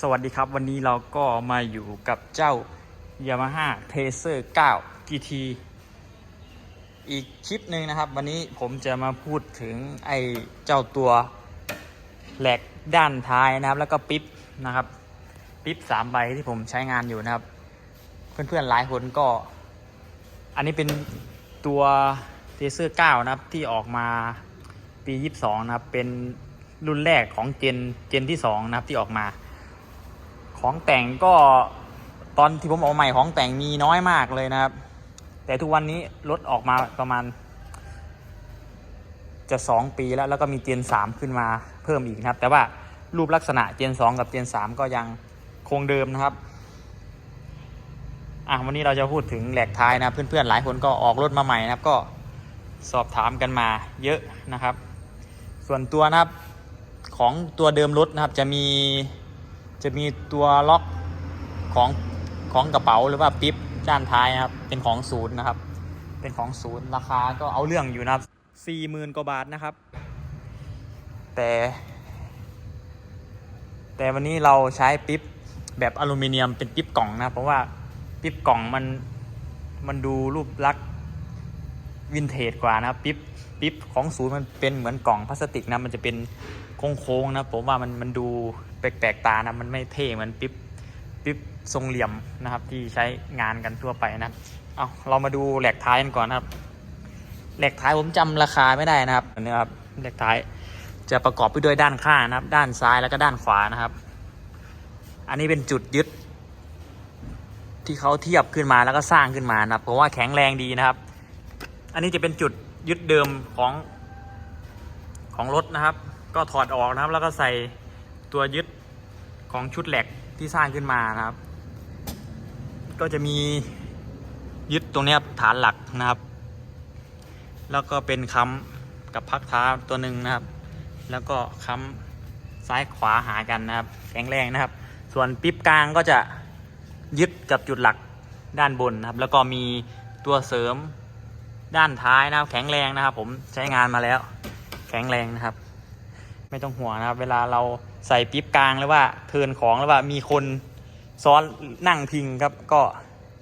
สวัสดีครับ วันนี้เราก็มาอยู่กับเจ้า Yamaha t a s e r 9 GT อีกคลิปหนึ่งนะครับ วันนี้ผมจะมาพูดถึงไอ้เจ้าตัวแหลกด้านท้ายนะครับ แล้วก็ปิ๊บนะครับ ปิ๊บสามใบที่ผมใช้งานอยู่นะครับ เพื่อนๆหลายคนก็ อันนี้เป็นตัว t a s e r 9นะครับ ที่ออกมาปี 22 นะครับ เป็นรุ่นแรกของเจนเจนที่ 2 นะครับที่ออกมา ของแต่งก็ตอนที่ผมเอาใหม่ของแต่งมีน้อยมากเลยนะครับ แต่ทุกวันนี้รถออกมาประมาณ จะสองปีแล้วแล้วก็มีเจนสามขึ้นมาเพิ่มอีกนะครับ แต่ว่ารูปลักษณะเจนสองกับเจนสามก็ยังคงเดิมนะครับอะวันนี้เราจะพูดถึงแหลกท้ายนะเพื่อนๆหลายคนก็ออกรถมาใหม่นะครับ ก็สอบถามกันมาเยอะนะครับ ส่วนตัวนะครับของตัวเดิมรถนะครับจะมี จะมีตัวล็อกของของกระเป๋าหรือว่าปิ๊บด้านท้ายนะครับ เป็นของศูนย์นะครับ เป็นของศูนย์ราคาก็เอาเรื่องอยู่นะครับสี่หมื่นกว่าบาทนะครับ แต่ แต่วันนี้เราใช้ปิ๊บแบบอลูมิเนียมเป็นปิ๊บกล่องนะ เพราะว่าปิ๊บกล่องมันมันดูรูปลักษณ์วินเทจกว่านะครับปิ๊บปิ๊บของศูนย์มันเป็นเหมือนกล่องพลาสติกนะมันจะเป็น โค้งๆนะผมว่ามันมันดูแปลกๆตานะมันไม่เท่เหมือนปิ๊บปิ๊บทรงเหลี่ยมนะครับ ที่ใช้งานกันทั่วไปนะเอาเรามาดูแหลกท้ายกันก่อนนะครับแหลกท้ายผมจำราคาไม่ได้นะครับนนี้ครับแหลกท้ายจะประกอบไปด้วยด้านข้างนะครับ ด้านซ้ายแล้วก็ด้านขวานะครับ อันนี้เป็นจุดยึด ที่เขาเทียบขึ้นมาแล้วก็สร้างขึ้นมานะครับผมว่าแข็งแรงดีนะครับ อันนี้จะเป็นจุดยึดเดิมของ ของรถนะครับ ก็ถอดออกนะครับ แล้วก็ใส่ตัวยึดของชุดแหลกที่สร้างขึ้นมานะครับ ก็จะมียึดตรงนี้ฐานหลักนะครับ แล้วก็เป็นค้ำกับพักเท้าตัวหนึ่งนะครับ แล้วก็ค้ำซ้ายขวาหากันนะครับ แข็งแรงนะครับ ส่วนปิ๊บกลางก็จะยึดกับจุดหลักด้านบนนะครับ แล้วก็มีตัวเสริมด้านท้ายนะครับ แข็งแรงนะครับ ผมใช้งานมาแล้ว ข็งแรงนะครับ ไม่ต้องห่วงนะครับ เวลาเราใส่ปิ๊บกลางหรือว่าเทินของหรือว่ามีคนซ้อนนั่งพิงครับ ก็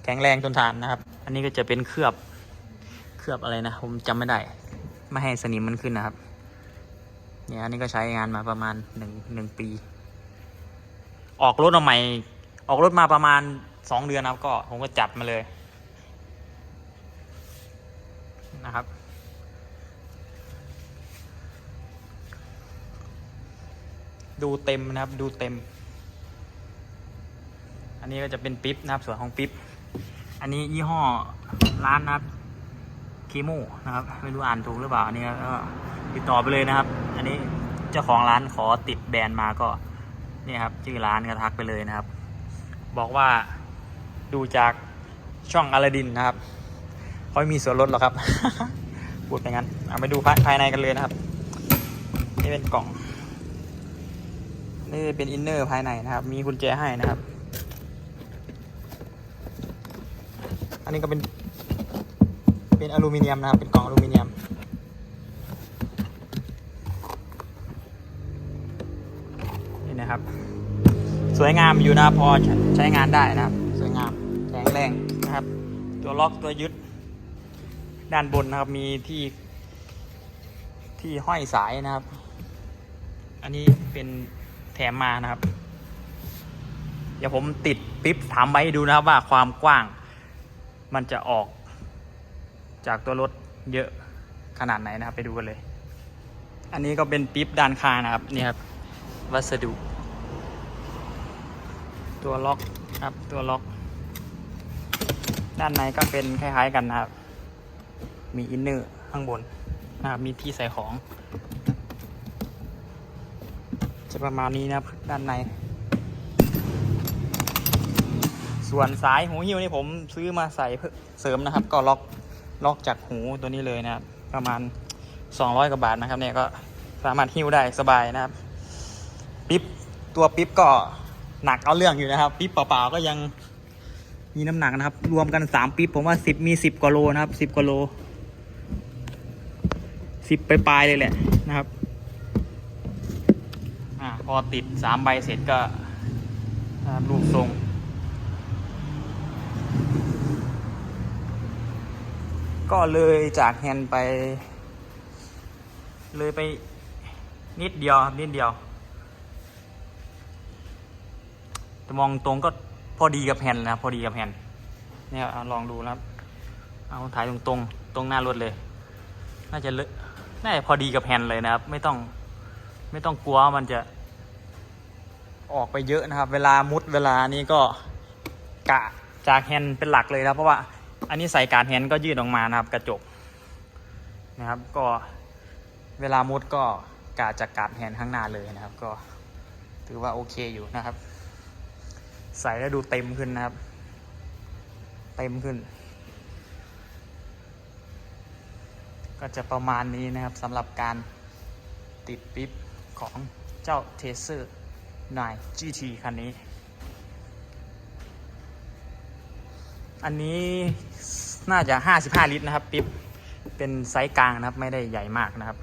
แข็งแรงทนทานนะครับ อันนี้ก็จะเป็นเคลือบเคลือบอะไรนะผมจำไม่ได้ ไม่ให้สนิมมันขึ้นนะครับเนี่ยอันนี้ก็ใช้งานมาประมาณหนึ่งหนึ่งปี ออกรถมาใหม่ ออกรถมาประมาณสองเดือนนะครับก็ผมก็จัดมาเลยนะครับ ดูเต็มนะครับ ดูเต็ม อันนี้ก็จะเป็นปิ๊บนะครับส่วนของปิ๊บ อันนี้ยี่ห้อร้านนะครับคีโมนะครับไม่รู้อ่านถูกหรือเปล่าอันนี้ก็ติดต่อไปเลยนะครับ อันนี้เจ้าของร้านขอติดแบรนด์มาก็นี่ครับชื่อร้านก็ทักไปเลยนะครับ บอกว่าดูจากช่องอลาดินนะครับเขาไม่มีส่วนลดหรอกครับพูดไปงั้นเอาไปดูภายในกันเลยนะครับ นี่เป็นกล่อง นี่เป็นอินเนอร์ภายในนะครับ มีกุญแจให้นะครับ อันนี้ก็เป็น เป็นอลูมิเนียมนะครับ เป็นกล่องอลูมิเนียม นี่นะครับ สวยงามอยู่นะพอใช้งานได้นะครับ สวยงามแข็งแรงนะครับ ตัวล็อกตัวยึด ด้านบนนะครับ มีที่ ที่ห้อยสายนะครับ อันนี้เป็น แถมมานะครับ เดี๋ยวผมติดปิ๊บถามไว้ดูนะครับว่าความกว้าง มันจะออก จากตัวรถเยอะขนาดไหนนะครับ ไปดูกันเลย อันนี้ก็เป็นปิ๊บด้านข้างนะครับนี่ครับ วัสดุ ตัวล็อกครับตัวล็อก ด้านในก็เป็นคล้าย ๆ กันนะครับ มีอินเนอร์ข้างบนนะครับมีที่ใส่ของ ประมาณนี้นะครับด้านใน ส่วนสายหูหิ้วนี่ผมซื้อมาใส่เพิ่มเสริมนะครับ ก็ล็อกล็อกจากหูตัวนี้เลยนะครับ ประมาณ 200กว่าบาทนะครับเนี่ยก็สามารถหิ้วได้สบายนะครับ ปิ๊บตัวปิ๊บก็หนักเอาเรื่องอยู่นะครับ ปิ๊บเปล่าๆก็ยังมีน้ำหนักนะครับ รวมกันสามปิ๊บผมว่าสิบมีสิบกว่าโลนะครับสิบกว่าโลสิบไปปลายๆเลยแหละนะครับ อ่าพอติดสามใบเสร็จก็นะครับรูปทรง ก็เลยจากแฮนด์ไป เลยไปนิดเดียวครับนิดเดียวแต่มองตรงก็พอดีกับแฮนด์นะพอดีกับแฮนด์เนี่ยลองดูนะครับ เอาถ่ายตรงตรงตรงหน้ารถเลย น่าจะเลอะน่าจะพอดีกับแฮนด์เลยนะครับ ไม่ต้องไม่ต้องกลัวว่ามันจะ ออกไปเยอะนะครับ เวลามุดเวลานี้ก็กะจากแฮนด์เป็นหลักเลยนะครับ เพราะว่าอันนี้ใส่การแฮนด์ก็ยืดออกมานะครับ กระจกนะครับ ก็เวลามุดก็กะจากการแฮนด์ข้างหน้าเลยนะครับ ก็ถือว่าโอเคอยู่นะครับ ใส่แล้วดูเต็มขึ้นนะครับ เต็มขึ้น ก็จะประมาณนี้นะครับสำหรับการติดปิ๊บของเจ้าเทเซอร์ 9 GT คันนี้ อันนี้น่าจะ 55 ลิตรนะครับ ปิ๊บ เป็นไซส์กลางนะครับ ไม่ได้ใหญ่มากนะครับ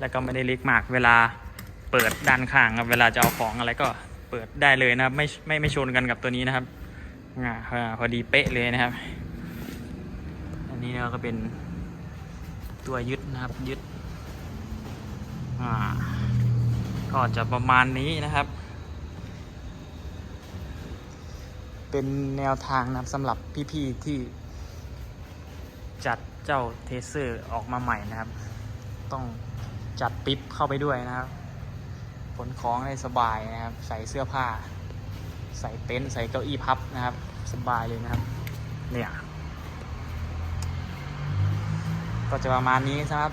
แล้วก็ไม่ได้เล็กมาก เวลาเปิดด้านข้างครับ เวลาจะเอาของอะไรก็เปิดได้เลยนะครับ ไม่ไม่ไม่ชนกันกับตัวนี้นะครับอ่าพอดีเป๊ะเลยนะครับ อันนี้เราก็เป็นตัวยึดนะครับยึดก็จะประมาณนี้นะครับ เป็นแนวทางนะครับสำหรับพี่ๆที่ จัดเจ้าเทเซอร์ออกมาใหม่นะครับ ต้องจัดปิ๊บเข้าไปด้วยนะครับขนของได้สบายนะครับ ใส่เสื้อผ้า ใส่เต็นท์ใส่เก้าอี้พับนะครับ สบายเลยนะครับ เนี่ย ก็จะประมาณนี้นะครับ